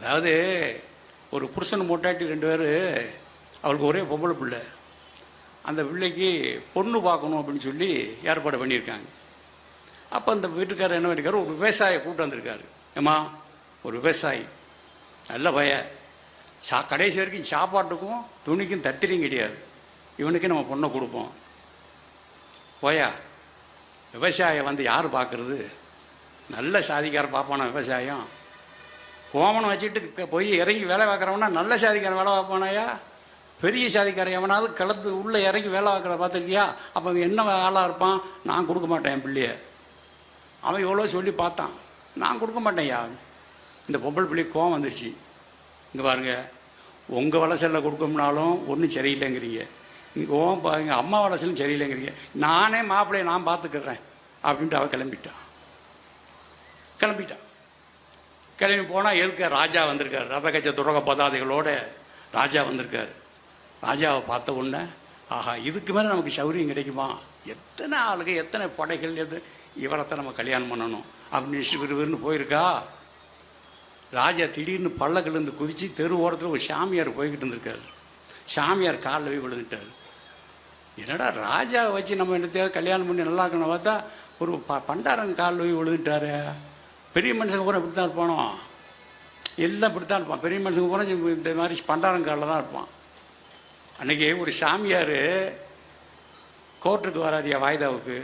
அதாவது ஒரு புருஷன் மூட்டாட்டி ரெண்டு பேர் அவளுக்கு ஒரே பொம்பளை பிள்ளை. அந்த பிள்ளைக்கு பொண்ணு பார்க்கணும் அப்படின்னு சொல்லி ஏற்பாடு பண்ணியிருக்காங்க. அப்போ அந்த வீட்டுக்காரர் என்ன பண்ணியிருக்காரு ஒரு விவசாய கூட்டு வந்திருக்காரு. ஏம்மா ஒரு விவசாயி. நல்ல பய சா கடைசி வரைக்கும் சாப்பாட்டுக்கும் துணிக்கும் தத்திரியும் கிடையாது. இவனுக்கு நம்ம பொண்ணை கொடுப்போம். போயா விவசாயம் வந்து யார் பார்க்குறது? நல்ல சாதிக்கார பார்ப்பானா விவசாயம். கோமனம் வச்சுட்டு போய் இறங்கி வேலை பார்க்குறவனா நல்ல சாதிக்காரன் வேலை பார்ப்பானாயா பெரிய சாதிக்காரன் எவனாவது கிளப்பு உள்ளே இறங்கி வேலை பார்க்குற பார்த்துருக்கியா? அப்போ என்ன ஆளாக இருப்பான்? நான் கொடுக்க மாட்டேன் என் பிள்ளைய. அவன் எவ்வளோ சொல்லி பார்த்தான். நான் கொடுக்க மாட்டேன்யா. இந்த பொம்பள் பிள்ளை கோவம் வந்துருச்சு. இங்கே பாருங்க. உங்கள் வளசலில் கொடுக்கணும்னாலும் ஒன்றும் சரியில்லைங்கிறீங்க. இங்கே ஓம் பாருங்க. அம்மா வளசலும் சரியில்லைங்கிறீங்க. நானே மாப்பிள்ளையை நான் பார்த்துக்கிறேன். அப்படின்ட்டு அவள் கிளம்பிட்டான். கிளம்பிட்டான். கிளம்பி போனால் எதுக்க ராஜா வந்திருக்கார்? ரத கச்ச துரக பதாதைகளோட ராஜா வந்திருக்கார். ராஜாவை பார்த்த உடனே ஆஹா இதுக்கு மேலே நமக்கு சௌரியம் கிடைக்குமா? எத்தனை ஆளுங்க எத்தனை படைகள் எது இவரைத்தான் நம்ம கல்யாணம் பண்ணணும். அப்படின்னு விறுவிறுன்னு போயிருக்கா. ராஜா திடீர்னு பள்ளக்கிலேருந்து குதித்து தெரு ஓரத்தில் ஒரு சாமியார் போய்கிட்டு இருந்திருக்கார். சாமியார் காலில் போய் விழுந்துட்டார். என்னடா ராஜாவை வச்சு நம்ம என்னத்தையாவது கல்யாணம் பண்ணி நல்லா இருக்கணும் பார்த்தா ஒரு ப பண்டாரங்க காலில் போய் விழுந்துட்டாரு. பெரிய மனுஷங்க கூட இப்படி தான் இருப்பானோ? எல்லாம் இப்படி தான் இருப்பான். பெரிய மனுஷங்க கூட இந்த மாதிரி பண்டாரங்காலில் தான் இருப்பான். அன்றைக்கி ஒரு சாமியார் கோர்ட்டுக்கு வராதியா வாய்தாவுக்கு.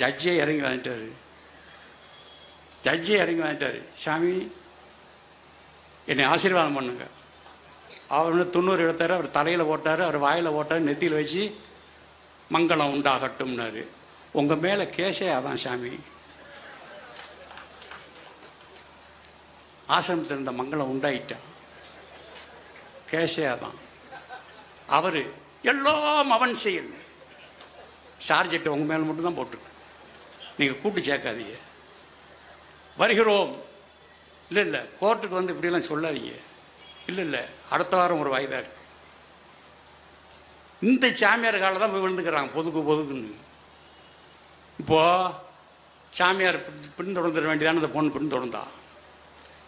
ஜட்ஜே இறங்கி வாங்கிட்டார். ஜட்ஜே இறங்கி வாங்கிட்டார். சாமி என்னை ஆசீர்வாதம் பண்ணுங்க. அவர் வந்து தொண்ணூறு எடுத்தார் அவர் தலையில் போட்டார் அவர் வாயில் போட்டார் நெத்தியில் வச்சு மங்களம் உண்டாகட்டும்னாரு. உங்கள் மேலே கேஸே அதான் சாமி. ஆசிரமத்தில் இருந்த மங்களம் உண்டாயிட்டான் கேஸே தான். அவர் எல்லாம் அவன் செயல். சார்ஜெட்டு உங்கள் மேலே மட்டும்தான் போட்டிருக்கு. நீங்கள் கூட்டு சேர்க்காதீங்க. வருகிறோம். இல்லை இல்லை கோர்ட்டுக்கு வந்து இப்படியெல்லாம் சொல்லாதீங்க. இல்லை இல்லை அடுத்த வாரம் ஒரு வாய்தா இருக்கு. இந்த சாமியார் காலில் தான் போய் விழுந்துக்கிறாங்க பொதுக்கு பொதுக்குன்னு. இப்போது சாமியார் பின் பின்தொடர்ந்துட வேண்டியதானே அந்த பொண்ணு பின்தொடர்ந்தா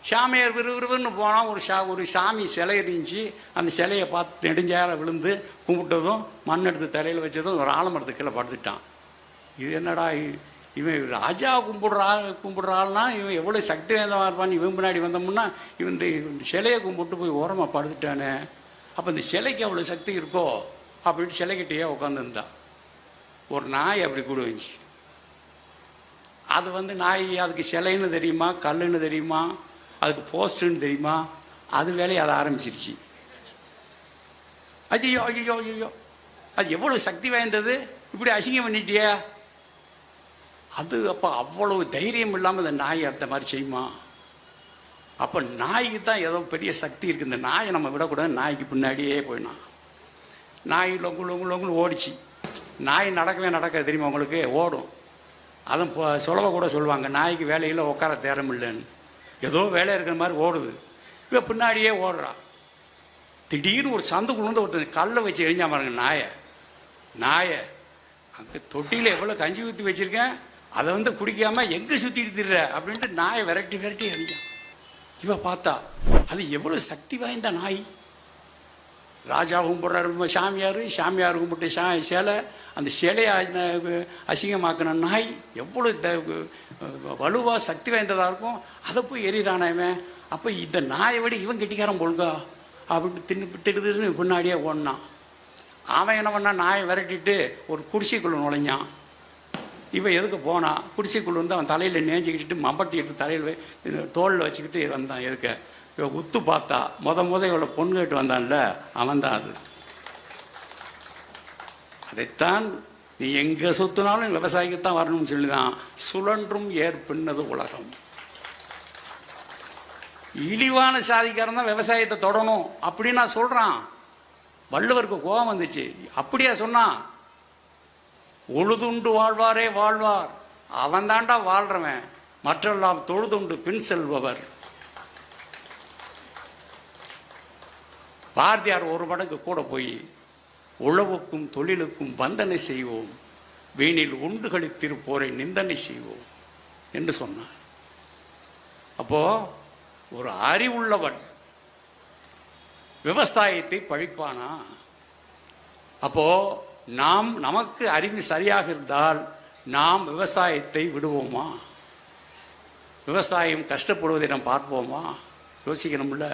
சாமியார் விறுவிறுன்னு போனால் ஒரு சா ஒரு சாமி சிலை இருந்துச்சு. அந்த சிலையை பார்த்து நெடுஞ்சாயில் விழுந்து கும்பிட்டதும் மண் எடுத்து தலையில் வச்சதும் ஒரு ஆலமரத்து கீழே படுத்துட்டான். இது என்னடா இ- இவன் ராஜா கும்பிடுற ஆள் கும்பிடுற ஆள்னா இவன் எவ்வளோ சக்தி வேந்தமாக இருப்பான் இவன் பின்னாடி வந்தோம்னா இவன் இந்த இந்த சிலையை கும்பிட்டு போய் ஓரமாக படுத்துட்டானே. அப்போ இந்த சிலைக்கு அவ்வளோ சக்தி இருக்கோ? அப்படின்ட்டு சிலைக்கிட்டேயே உட்காந்துருந்தான் ஒரு நாய் அப்படி கூட வந்துச்சு. அது வந்து நாய் அதுக்கு சிலைன்னு தெரியுமா? கல்லுன்னு தெரியுமா? அதுக்கு போஸ்ட்டுன்னு தெரியுமா? அது வேலையை அதை ஆரம்பிச்சிருச்சு. ஐயோ ஐயோ ஐயோ அது எவ்வளோ சக்தி வாய்ந்தது? இப்படி அசிங்கம் பண்ணிட்டியா. அது அப்போ அவ்வளவு தைரியம் இல்லாமல் இந்த நாய் அந்த மாதிரி செய்யுமா? அப்போ நாய்க்கு தான் ஏதோ பெரிய சக்தி இருக்குது இந்த நாயை நம்ம விடக்கூடாது. நாய்க்கு பின்னாடியே போயிடணும். நாய் லொங்கு லொங்கு லொங்குன்னு ஓடிச்சு. நாய் நடக்கவே நடக்காது தெரியுமா உங்களுக்கு? ஓடும். அதுவும் இப்போ சொல்லவை கூட சொல்லுவாங்க. நாய்க்கு வேலையில் உட்கார தேரம் இல்லைன்னு ஏதோ வேலை இருக்கிற மாதிரி ஓடுது. இவ பின்னாடியே ஓடுறா. திடீர்னு ஒரு சந்துக்குள்ளேருந்து ஒருத்தன் கல்லை வச்சு எரிஞ்சா பாருங்க நாயை. நாயை அந்த தொட்டியில் எவ்வளோ கஞ்சி ஊற்றி வச்சுருக்கேன் அதை வந்து குடிக்காமல் எங்கே சுற்றிட்டு திடுற அப்படின்ட்டு நாயை விரட்டி விரட்டி எரிஞ்சான். இவ பார்த்தா அது எவ்வளோ சக்தி வாய்ந்த நாய். ராஜா கும்பிட்றாரு. சாமியார் சாமியார் கும்பிட்டு சா சிலை. அந்த சிலையை அசிங்கமாக்கின நாய் எவ்வளோ த வலுவாக சக்தி வாய்ந்ததாக இருக்கும். அதை போய் எறிகிறானே இவன். அப்போ இந்த நாயை விட இவன் கெட்டிக்காரன் பொழுங்கா அப்படின்ட்டு தின்னு திடுதுன்னு பின்னாடியே ஓடினான். அவன் என்ன பண்ணான்? நாயை விரட்டிட்டு ஒரு குடிசைக்குள்ளே நுழைஞ்சான். இவன் எதுக்கு போனான்? குடிசைக்குள்ளே வந்து அவன் தலையில் நேஞ்சிக்கிட்டு மம்பட்டி எடுத்து தலையில் தோளில் வச்சுக்கிட்டு வந்தான் எதுக்கு? இவன் உத்து பார்த்தா முத முத இவளை பொண்ணு கேட்டு வந்தான்ல அவன்தான் அது. அதைத்தான் நீ எங்கே சுற்றினாலும் விவசாயிக்குத்தான் வரணும்னு சொல்லி தான் சுழன்றும் ஏற்பின்னது உலகம். இழிவான சாதிக்காரன் தான் விவசாயத்தை தொடணும் அப்படின்னு நான் சொல்கிறான் வள்ளுவருக்கு கோபம் வந்துச்சு. அப்படியா சொன்னான் உழுதுண்டு வாழ்வாரே வாழ்வார். அவன் தாண்டா வாழ்கிறவன் மற்றெல்லாம் தொழுதுண்டு பின் செல்பவர். பாரதியார் ஒரு மடங்கு கூட போய் உழவுக்கும் தொழிலுக்கும் வந்தனை செய்வோம். வீணில் உண்டு கழித்திருப்போரை நிந்தனை செய்வோம் என்று சொன்னார். அப்போ ஒரு அறிவுள்ளவன் விவசாயத்தை பழிப்பானா? அப்போ நாம் நமக்கு அறிவு சரியாக இருந்தால் நாம் விவசாயத்தை விடுவோமா? விவசாயம் கஷ்டப்படுவதை நாம் பார்ப்போமா? யோசிக்கணும்ல.